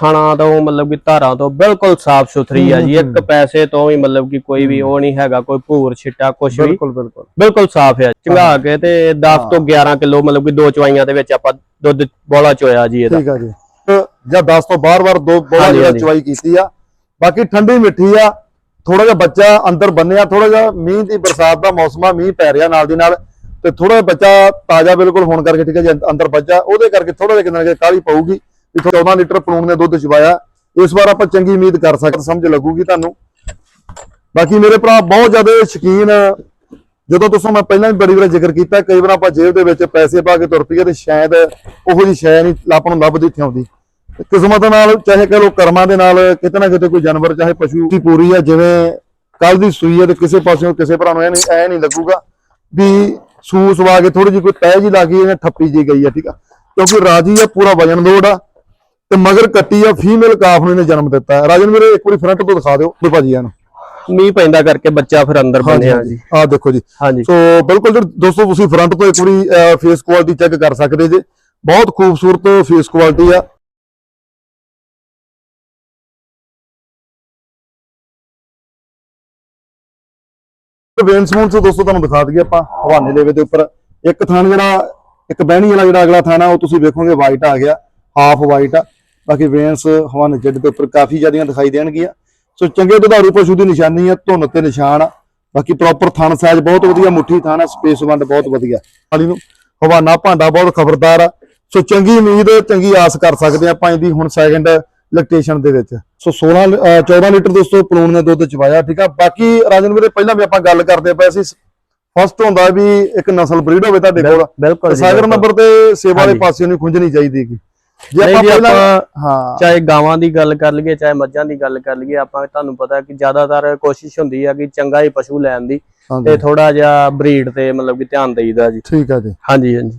ਥਾਣਾ ਤੋਂ ਮਤਲਬ ਕਿ ਧਾਰਾਂ ਤੋਂ ਬਿਲਕੁਲ ਸਾਫ਼ ਸੁਥਰੀ ਆ ਜੀ। ਇੱਕ ਪੈਸੇ ਤੋਂ ਵੀ ਮਤਲਬ ਕਿ ਕੋਈ ਵੀ ਉਹ ਨਹੀਂ ਹੈਗਾ ਕੋਈ ਭੂਰ ਛਿੱਟਾ ਕੁਝ ਵੀ। ਬਿਲਕੁਲ ਬਿਲਕੁਲ। ਬਿਲਕੁਲ ਸਾਫ਼ ਹੈ ਚੰਗਾ ਕੇ ਤੇ 10 ਤੋਂ 11 ਕਿਲੋ ਮਤਲਬ ਕਿ ਦੋ ਚਵਾਈਆਂ ਦੇ ਵਿੱਚ ਆਪਾਂ ਦੁੱਧ ਬੋਲਾ ਚੋਇਆ ਜੀ ਇਹਦਾ। ਠੀਕ ਆ ਜੀ। ਜਾਂ 10 ਤੋਂ ਬਾਰ-ਬਾਰ ਦੋ ਬੋਲਾ ਜਿਹੜਾ। ਚਵਾਈ ਕੀਤੀ ਆ। ਬਾਕੀ ਠੰਡੀ ਮਿੱਠੀ ਆ। ਥੋੜਾ ਜਿਹਾ ਬੱਚਾ ਅੰਦਰ ਬੰਨਿਆ ਥੋੜਾ ਜਿਹਾ ਮੀਂਹ ਦੀ ਬਰਸਾਤ ਦਾ ਮੌਸਮ ਆ ਮੀਂਹ ਪੈ ਰਿਹਾ ਨਾਲ ਦੀ ਨਾਲ। ਤੇ ਥੋੜਾ ਜਿਹਾ ਬੱਚਾ ਤਾਜ਼ਾ ਬਿਲਕੁਲ ਹੋਣ ਕਰਕੇ ਠੀਕ ਹੈ ਜੀ ਅੰਦਰ ਬੱਚਾ। ਉਹਦੇ ਕਰਕੇ ਥੋੜਾ ਜਿਹਾ ਕਿੰਨਾ ਕਾਲੀ ਪਊਗੀ। ਵੀ 14 ਲੀਟਰ ਪਲੂਣ ਨੇ ਦੁੱਧ ਚਵਾਇਆ ਇਸ ਵਾਰ ਆਪਾਂ ਚੰਗੀ ਉਮੀਦ ਕਰ ਸਕਦੇ, ਸਮਝ ਲੱਗੂਗੀ ਤੁਹਾਨੂੰ। ਬਾਕੀ ਮੇਰੇ ਭਰਾ, ਬਹੁਤ ਜ਼ਿਆਦਾ ਸ਼ਕੀਨ। ਜਦੋਂ ਤੁਸੀਂ ਮੈਂ ਪਹਿਲਾਂ ਵੀ ਬੜੀ ਵਾਰ ਜ਼ਿਕਰ ਕੀਤਾ, ਕਈ ਵਾਰ ਆਪਾਂ ਜੇਬ ਦੇ ਵਿੱਚ ਪੈਸੇ ਪਾ ਕੇ ਤੁਰ ਪਈਏ ਤੇ ਸ਼ਾਇਦ ਉਹੋ ਜੀ ਸ਼ੈ ਨਹੀਂ ਆਪਾਂ ਨੂੰ ਲੱਭਦੀ ਇੱਥੇ ਆਉਂਦੀ। ਕਿਸਮਤ ਨਾਲ, ਚਾਹੇ ਕਹ ਲੋ ਕਰਮਾਂ ਦੇ ਨਾਲ, ਕਿਤੇ ਨਾ ਕਿਤੇ ਕੋਈ ਜਾਨਵਰ, ਚਾਹੇ ਪਸ਼ੂ ਦੀ ਪੂਰੀ ਆ, ਜਿਵੇਂ ਕੱਲ ਦੀ ਸੂਈ ਹੈ ਤੇ ਕਿਸੇ ਪਾਸਿਓਂ ਕਿਸੇ ਭਰਾ ਨੂੰ ਇਹ ਨਹੀਂ ਐ ਨਹੀਂ ਲੱਗੂਗਾ ਵੀ ਸੂ ਸਵਾ ਕੇ ਥੋੜੀ ਜਿਹੀ ਕੋਈ ਤਹਿ ਜੀ ਲੱਗੀ ਇਹਨੇ ਠੱਪੀ ਜੀ ਗਈ ਆ, ਠੀਕ ਆ? ਕਿਉਂਕਿ ਰਾਜੀ ਆ, ਪੂਰਾ ਵਜਨ ਲੋਡ ਆ। ਤੇ ਮਗਰ ਕੱਟੀ ਆ ਫੀਮੇਲ ਕਾਫ ਨੂੰ ਇਹਨੇ ਜਨਮ ਦਿੱਤਾ। ਰਾਜਨ ਵੀਰੇ ਇੱਕ ਵਾਰੀ ਫਰੰਟ ਤੋਂ ਦਿਖਾ ਦਿਓ ਵੀ ਭਾਜੀ ਇਹਨੂੰ। ਮੀਂਹ ਪੈਂਦਾ ਕਰਕੇ ਬੱਚਾ ਫਿਰ ਅੰਦਰ ਬੰਨਿਆ ਜੀ। ਆ ਦੇਖੋ ਜੀ। ਹਾਂਜੀ। ਸੋ ਬਿਲਕੁਲ ਜੀ ਦੋਸਤੋ ਤੁਸੀਂ ਫਰੰਟ ਤੋਂ ਇੱਕ ਵਾਰੀ ਫੇਸ ਕੁਆਲਿਟੀ ਚੈੱਕ ਕਰ ਸਕਦੇ ਜੇ। ਬਹੁਤ ਖੂਬਸੂਰਤ ਫੇਸ ਕੁਆਲਿਟੀ ਆ। ਵੇਨ ਸਮੂਨ ਤੋਂ ਦੋਸਤੋ ਤੁਹਾਨੂੰ ਦਿਖਾ ਦਈਏ ਆਪਾਂ ਹਵਾਨੇ ਲੇਵੇ ਦੇ ਉੱਪਰ। ਇੱਕ ਥਾਨ ਜਿਹੜਾ ਇੱਕ ਬਹਿਣੀ ਵਾਲਾ ਜਿਹੜਾ ਅਗਲਾ ਥਾਨ ਆ ਉਹ ਤੁਸੀਂ ਵੇਖੋਗੇ ਵਾਈਟ ਆ ਗਿਆ ਹਾਫ ਵਾਈਟ ਆ। ਬਾਕੀ ਵੇਨਸ ਹਵਾਨੇ ਜੱਡ ਦੇ ਉੱਪਰ ਕਾਫੀ ਜ਼ਿਆਦੀਆਂ ਦਿਖਾਈ ਦੇਣਗੀਆਂ। ਸੋ ਚੰਗੇ ਦੁਧਾਰੂ ਪਸ਼ੂ ਦੀ ਨਿਸ਼ਾਨੀ ਆ ਧੁੰਨ ਤੇ ਨਿਸ਼ਾਨ ਆ। ਬਾਕੀ ਪ੍ਰੋਪਰ ਥਣ ਸਾਈਜ਼ ਬਹੁਤ ਵਧੀਆ ਮੁੱਠੀ ਥਣ ਸਪੇਸ ਵੰਡ ਬਹੁਤ ਵਧੀਆ। ਵਾਲੀ ਨੂੰ ਹਵਾਨਾ ਭਾਂਡਾ ਬਹੁਤ ਖਬਰਦਾਰ ਆ। ਸੋ ਚੰਗੀ ਉਮੀਦ ਚੰਗੀ ਆਸ ਕਰ ਸਕਦੇ ਆ ਆਪਾਂ ਇਹਦੀ ਹੁਣ ਸੈਕਿੰਡ ਲੈਕਟੇਸ਼ਨ ਦੇ ਵਿੱਚ। ਸੋ 16 ਅਹ 14 ਲੀਟਰ ਦੋਸਤੋ ਪਲੂਣ ਨੇ ਦੁੱਧ ਚਵਾਇਆ ਠੀਕ ਆ? ਬਾਕੀ ਰਾਜਨ ਵੀਰੇ ਪਹਿਲਾਂ ਵੀ ਆਪਾਂ ਗੱਲ ਕਰਦੇ ਪਏ ਸੀ। ਫਸਟ ਹੁੰਦਾ ਵੀ ਇੱਕ ਨਸਲ ਬਰੀਡ ਹੋਵੇ ਤੁਹਾਡੇ ਕੋਲ। ਸਾਗਰ। ਨੰਬਰ ਤੇ ਸੇਵਾ ਵਾਲੇ। ਪਾਸੇ ਨੂੰ ਖੁੰਝਣੀ ਚਾਹੀਦੀ ਹੈਗੀ। ਜੇ ਆਪਾਂ ਪਹਿਲਾਂ ਹਾਂ। ਚਾਹੇ ਗਾਵਾਂ ਦੀ ਗੱਲ ਕਰ ਲਈਏ ਚਾਹੇ ਮੱਝਾਂ ਦੀ ਗੱਲ ਕਰ ਲਈਏ ਆਪਾਂ ਤੁਹਾਨੂੰ ਪਤਾ ਕਿ ਜ਼ਿਆਦਾਤਰ ਕੋਸ਼ਿਸ਼ ਹੁੰਦੀ ਆ ਕਿ ਚੰਗਾ ਹੀ ਪਸ਼ੂ ਲੈਣ ਦੀ ਤੇ ਥੋੜਾ ਜਿਹਾ ਬਰੀਡ ਤੇ ਮਤਲਬ ਕਿ ਧਿਆਨ ਦੇਈਦਾ ਜੀ। ਠੀਕ ਆ ਜੀ। ਹਾਂਜੀ ਹਾਂਜੀ।